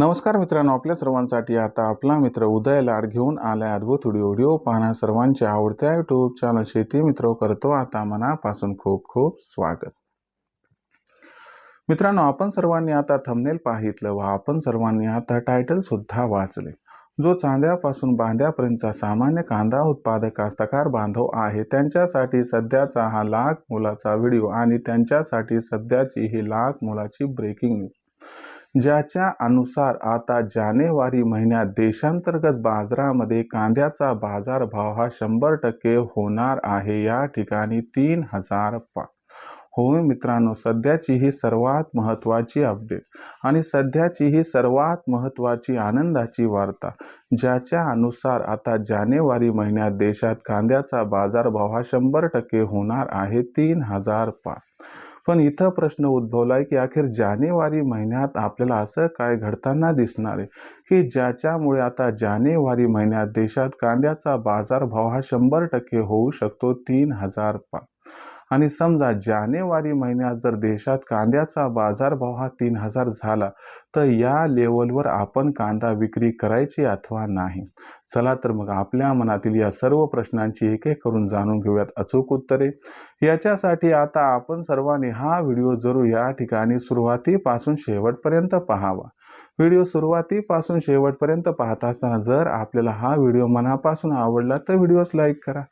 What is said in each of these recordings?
नमस्कार मित्रांनो आपल्या सर्वांसाठी आता आपला मित्र उदय लाड घेऊन आलाय अद्भुत व्हिडिओ. व्हिडिओ पाहण्या सर्वांच्या आवडत्या युट्यूब चॅनल शेती मित्र करतो आता मनापासून खूप खूप स्वागत. मित्रांनो आपण सर्वांनी आता थंबनेल पाहितलं व आपण सर्वांनी आता टायटल सुद्धा वाचले. जो चांद्यापासून बांध्यापर्यंतचा सामान्य कांदा उत्पादक कास्तकार बांधव आहे त्यांच्यासाठी सध्याचा हा लाख मोलाचा व्हिडिओ आणि त्यांच्यासाठी सध्याची ही लाख मोलाची ब्रेकिंग न्यूज ज्याच्या अनुसार आता जानेवारी महिन्यात देशांतर्गत बाजारामध्ये कांद्याचा बाजारभाव हा शंभर टक्के होणार आहे. या ठिकाणी तीन हजार पा होय मित्रांनो सध्याची ही सर्वात महत्त्वाची अपडेट आणि सध्याची ही सर्वात महत्त्वाची आनंदाची वार्ता ज्याच्या अनुसार आता जानेवारी महिन्यात देशात कांद्याचा बाजारभाव हा शंभर टक्के होणार आहे. तीन हजार पा पण इथं प्रश्न उद्भवलाय की अखेर जानेवारी महिन्यात आपल्याला असं काय घडताना दिसणार आहे? की ज्याच्यामुळे आता जानेवारी महिन्यात देशात कांद्याचा बाजारभाव हा शंभर टक्के होऊ शकतो तीन हजार पा आणि समजा जानेवारी महिन्यात जर देशात कांद्याचा बाजारभाव हा तीन हजार झाला तर या लेवलवर आपण कांदा विक्री करायची अथवा नाही? चला तर मग आपल्या मनातील या सर्व प्रश्नांची एक एक करून जाणून घेऊयात अचूक उत्तरे. याच्यासाठी आता आपण सर्वांनी हा व्हिडिओ जरूर या ठिकाणी सुरुवातीपासून शेवटपर्यंत पाहावा. व्हिडिओ सुरुवातीपासून शेवटपर्यंत पाहत असताना जर आपल्याला हा व्हिडिओ मनापासून आवडला तर व्हिडिओज लाईक करा.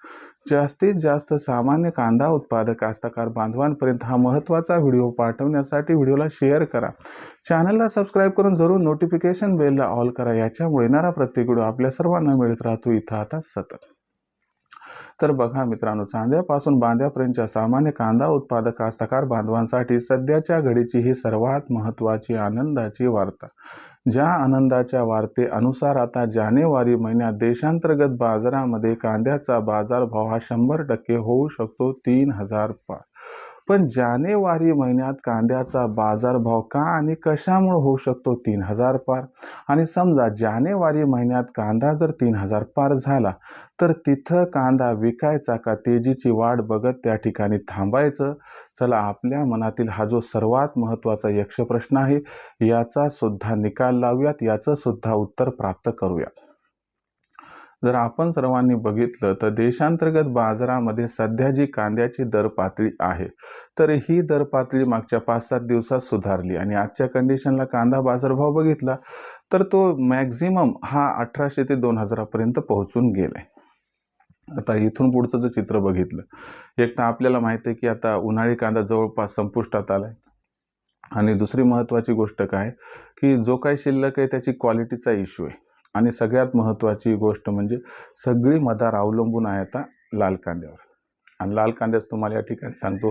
जास्तीत जास्त सामान्य कांदा उत्पादक कास्तकार बांधवांपर्यंत हा महत्त्वाचा व्हिडिओ पाठवण्यासाठी व्हिडिओला शेअर करा. चॅनलला सबस्क्राईब करून जरूर नोटिफिकेशन बेलला ऑल करा याच्यामुळे येणारा प्रत्येक व्हिडिओ आपल्या सर्वांना मिळत राहतो. इथं आता सतत. तर बघा मित्रांनो चांद्यापासून बांध्यापर्यंतच्या सामान्य कांदा उत्पादक कास्तकार बांधवांसाठी सध्याच्या घडीची ही सर्वात महत्त्वाची आनंदाची वार्ता. ज्या आनंदाच्या वार्ते अनुसार आता जानेवारी महिन्यात देशांतर्गत बाजारामध्ये कांद्याचा बाजारभाव हा शंभर टक्के होऊ शकतो तीन हजार पाच पण जानेवारी महिन्यात कांद्याचा बाजारभाव का आणि कशामुळे होऊ शकतो तीन हजार पार? आणि समजा जानेवारी महिन्यात कांदा जर तीन हजार पार झाला तर तिथं कांदा विकायचा का? तेजीची वाढ बघत त्या ठिकाणी थांबायचं? चला आपल्या मनातील हा जो सर्वात महत्त्वाचा यक्षप्रश्न आहे याचा सुद्धा निकाल लावूयात. याचं सुद्धा उत्तर प्राप्त करूयात. जर आपण सर्वांनी बघितलं तर देशांतर्गत बाजारामध्ये सध्या जी कांद्याची दर पातळी आहे तर ही दर पातळी मागच्या पाच सात दिवसात सुधारली आणि आजच्या कंडिशनला कांदा बाजारभाव बघितला तर तो मॅक्झिमम हा अठराशे ते दोन हजारापर्यंत पोहोचून गेलाय. आता इथून पुढचं जर चित्र बघितलं एक तर आपल्याला माहिती आहे की आता उन्हाळी कांदा जवळपास संपुष्टात आलाय. आणि दुसरी महत्त्वाची गोष्ट काय की जो काही शिल्लक आहे त्याची क्वालिटीचा इश्यू आहे. आणि सगळ्यात महत्त्वाची गोष्ट म्हणजे सगळी मदार अवलंबून आहे आता लाल कांद्यावर. आणि लाल कांद्याच तुम्हाला या ठिकाणी सांगतो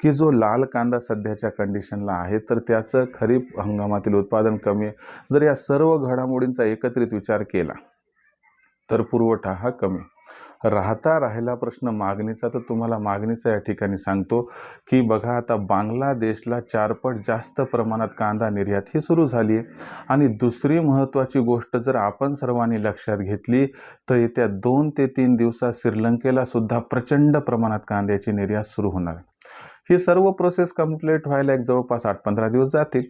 की जो लाल कांदा सध्याच्या कंडिशनला आहे तर त्याचं खरीप हंगामातील उत्पादन कमी आहे. जर या सर्व घडामोडींचा एकत्रित विचार केला तर पुरवठा हा कमी राहता राहिला प्रश्न मागणीचा तर तुम्हाला मागणीचा या ठिकाणी सांगतो की बघा आता बांगलादेशला चारपट जास्त प्रमाणात कांदा निर्यात ही सुरू झाली आहे. आणि दुसरी महत्त्वाची गोष्ट जर आपण सर्वांनी लक्षात घेतली तर येत्या दोन ते तीन दिवसात श्रीलंकेला सुद्धा प्रचंड प्रमाणात कांद्याची निर्यात सुरू होणार ही सर्व प्रोसेस कंप्लीट व्हायला एक जवळपास आठ पंधरा दिवस जातील.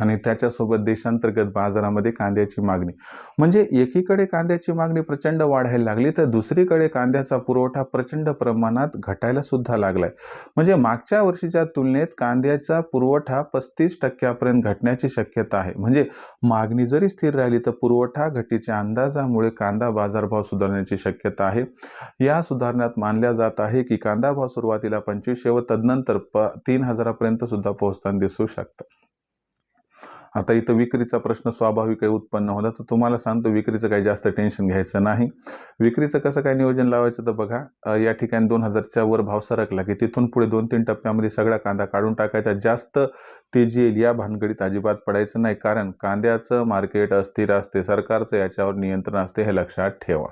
आणि त्याच्यासोबत देशांतर्गत बाजारामध्ये कांद्याची मागणी. म्हणजे एकीकडे कांद्याची मागणी प्रचंड वाढायला लागली तर दुसरीकडे कांद्याचा पुरवठा प्रचंड प्रमाणात घटायला सुद्धा लागलाय. म्हणजे मागच्या वर्षीच्या तुलनेत कांद्याचा पुरवठा पस्तीस टक्क्यापर्यंत घटण्याची शक्यता आहे. म्हणजे मागणी जरी स्थिर राहिली तर पुरवठा घटीच्या अंदाजामुळे कांदा बाजारभाव सुधारण्याची शक्यता आहे. या सुधारण्यात मानल्या जात आहे की कांदा भाव सुरुवातीला पंचवीसशे व तदनंतर प तीन हजारापर्यंत सुद्धा पोहोचताना दिसू शकतात आता इथं विक्रीचा प्रश्न स्वाभाविक आहे उत्पन्न होता तर तुम्हाला सांगतो विक्रीचं काही जास्त टेन्शन घ्यायचं नाही. विक्रीचं कसं काय नियोजन लावायचं तर बघा या ठिकाणी दोन हजारच्या वर भाव सरकला की तिथून पुढे दोन तीन टप्प्यामध्ये सगळा कांदा काढून टाकायचा. जास्त तेजी येईल या भानगडीत अजिबात पडायचं नाही कारण कांद्याचं मार्केट अस्थिर असते सरकारचं याच्यावर नियंत्रण असते हे लक्षात ठेवा.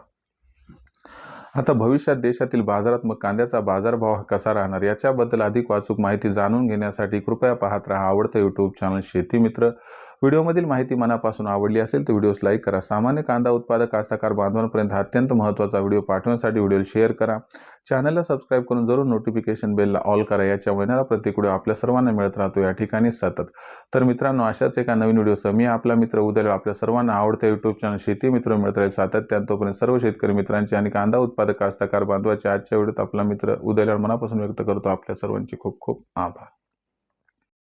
आता भविष्यात देशातील बाजारात मग कांद्याचा बाजारभाव कसा राहणार? याच्याबद्दल अधिक वाचूक माहिती जाणून घेण्यासाठी कृपया पाहत राहा आवडतं यूट्यूब चॅनल शेती मित्र. व्हिडिओमधील माहिती मनापासून आवडली असेल तर व्हिडिओस लाईक करा. सामान्य कांदा उत्पादक कास्तकार बांधवांपर्यंत हा अत्यंत महत्त्वाचा व्हिडिओ पाठवण्यासाठी व्हिडिओ शेअर करा. चॅनलला सबस्क्राईब करून जरूर नोटिफिकेशन बेलला ऑल करा. याच्या महिन्याला प्रत्येक व्हिडिओ आपल्या सर्वांना मिळत राहतो. या ठिकाणी सतत. तर मित्रांनो अशाच एका नवीन व्हिडिओसह मी आपला मित्र उद्या आपल्या सर्वांना आवडत्या यूट्यूब चॅनल शेती मित्र मिळत राहील सातत्यानं. तोपर्यंत सर्व शेतकरी मित्रांची आणि कांदा उत्पादक कास्तकार बांधवाचे आजच्या व्हिडिओत आपला मित्र उद्याला मनापासून व्यक्त करतो. आपल्या सर्वांचे खूप खूप आभार.